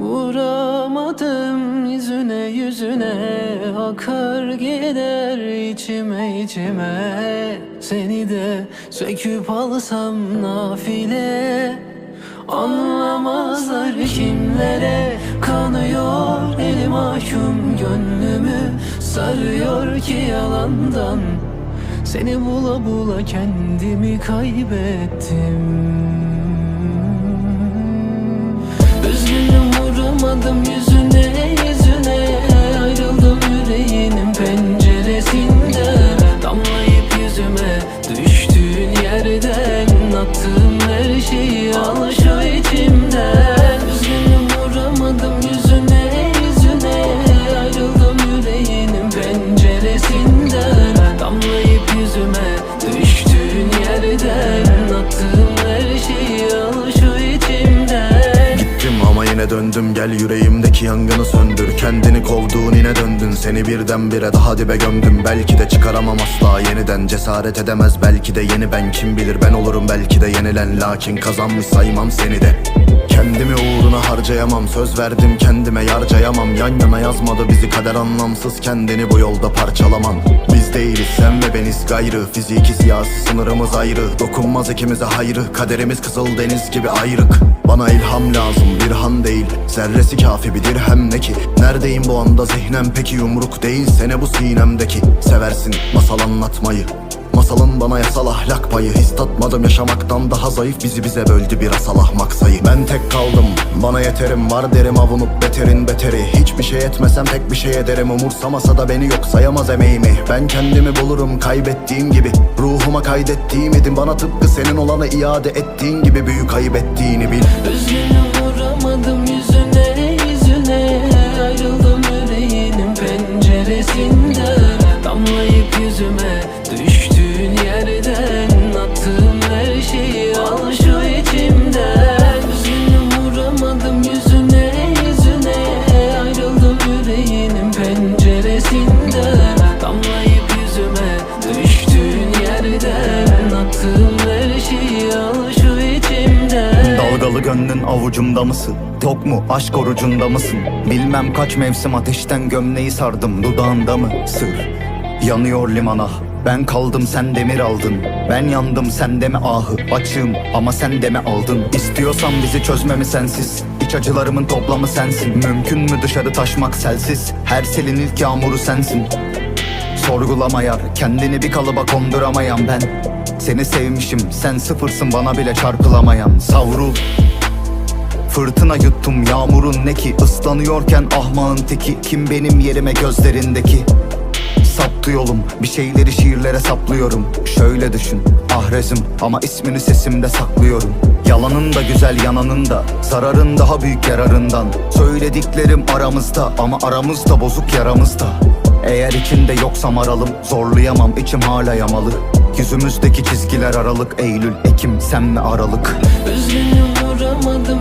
Vuramadım yüzüne yüzüne. Akar gider içime içime. Seni de söküp alsam nafile. Anlamazlar kimlere. Kanıyor eli mahkum gönlümü. Sarıyor ki yalandan. Seni bula bula kendimi kaybettim Damlayıp yüzüme döndüm. Gel yüreğimdeki yangını söndür. Kendini kovduğun yine döndün. Seni birdenbire daha dibe gömdüm. Belki de çıkaramam asla yeniden. Cesaret edemez. Belki de yeni ben Kim bilir. Ben olurum belki de yenilen. Lakin kazanmış saymam seni de. Kendimi uğruna harcayamam. Söz verdim kendime yarcayamam. Yan yana yazmadı bizi. Kader anlamsız Kendini bu yolda parçalaman Biz değiliz. Sen ve beniz gayrı. Fiziki siyasi sınırımız ayrı. Dokunmaz ikimize hayrı. Kaderimiz kızıl deniz gibi ayrık. Bana ilham lazım. Bir han değil Zerresi kafi bir dirhem ne ki? Neredeyim bu anda zihnem? Peki yumruk değil Sene bu sinemdeki. Seversin masal anlatmayı. Masalın bana yasal ahlak payı. His tatmadım yaşamaktan daha zayıf. Bizi bize böldü bir asal ahmak sayı. Ben tek kaldım. Bana yeterim Var derim. Avunup beterin beteri. Hiçbir şey etmesem tek bir şey ederim. Umursamasa da beni yok sayamaz emeğimi. Ben kendimi bulurum kaybettiğim gibi. Ruhuma kaydettiğim idim. Bana tıpkı senin olanı iade ettiğin gibi. Büyük ayıp ettiğini bil. Üzgünüm vuramadım Dalgalı gönlün avucumda mısın? Tok mu? Aşk orucunda mısın? Bilmem kaç mevsim ateşten gömleği sardım. Dudağında mı? Sır? Yanıyor limana ben kaldım sen demir aldın. Ben yandım sen de mi ahı. Açığım ama sen de mi aldın. İstiyorsan bizi çözmemi sensiz. İç acılarımın toplamı sensin. Mümkün mü dışarı taşmak selsiz? Her selin ilk yağmuru sensin. Sorgulama yar kendini bir kalıba konduramayan ben Seni sevmişim sen sıfırsın bana bile çarpılamayan Savrul Fırtına yuttum yağmurun ne ki ıslanıyorken ahmağın teki. Kim benim yerime gözlerindeki? Saptı yolum bir şeyleri şiirlere saplıyorum. Şöyle düşün ahrezim ama ismini sesimde saklıyorum. Yalanın da güzel yananın da Zararın daha büyük yararından. Söylediklerim aramızda ama aramızda bozuk yaramızda. Eğer içinde yoksam aralım Zorlayamam içim hala yamalı Yüzümüzdeki çizgiler aralık Eylül Ekim sen mi aralık. Üzgünüm vuramadım